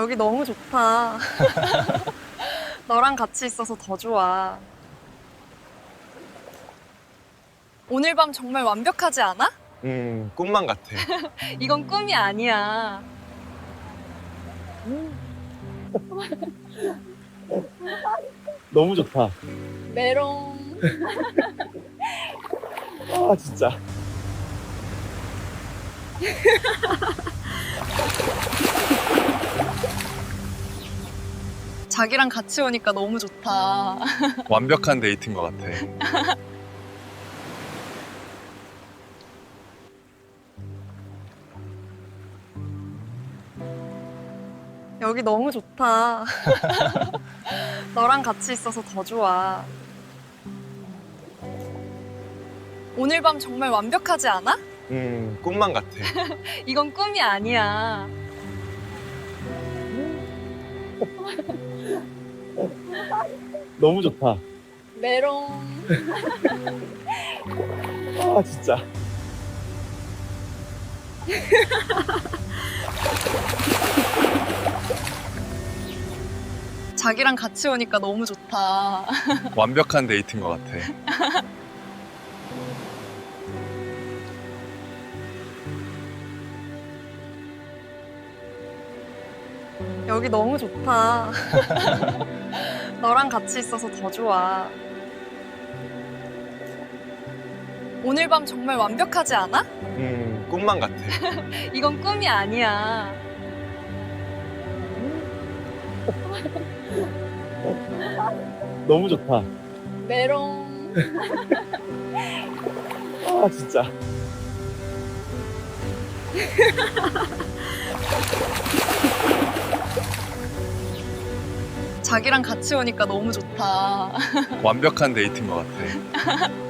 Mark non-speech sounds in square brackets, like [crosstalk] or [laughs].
여기 너무 좋다. [laughs] 너랑 같이 있어서 더 좋아. 오늘 밤 정말 완벽하지 않아? 음, 꿈만 같아. [laughs] 이건 꿈이 아니야. [laughs] 너무 좋다. 메롱. 아, 진짜. 자기랑 같이 오니까 너무 좋다. 완벽한 데이트인 것 같아. [laughs] 여기 너무 좋다. [laughs] 너랑 같이 있어서 더 좋아. 오늘 밤 정말 완벽하지 않아? 음, 꿈만 같아. [laughs] 이건 꿈이 아니야. 너무 좋다. 메롱. 아, 진짜. 자기랑 같이 오니까 너무 좋다. 완벽한 데이트인 것 같아. [laughs] 여기 너무 좋다. [laughs] 너랑 같이 있어서 더 좋아. 오늘 밤 정말 완벽하지 않아? 음, 꿈만 같아. [laughs] 이건 꿈이 아니야. 너무 좋다. 메롱. [laughs] 아, 진짜. 자기랑 같이 오니까 너무 좋다. 완벽한 데이트인 것 같아. [laughs]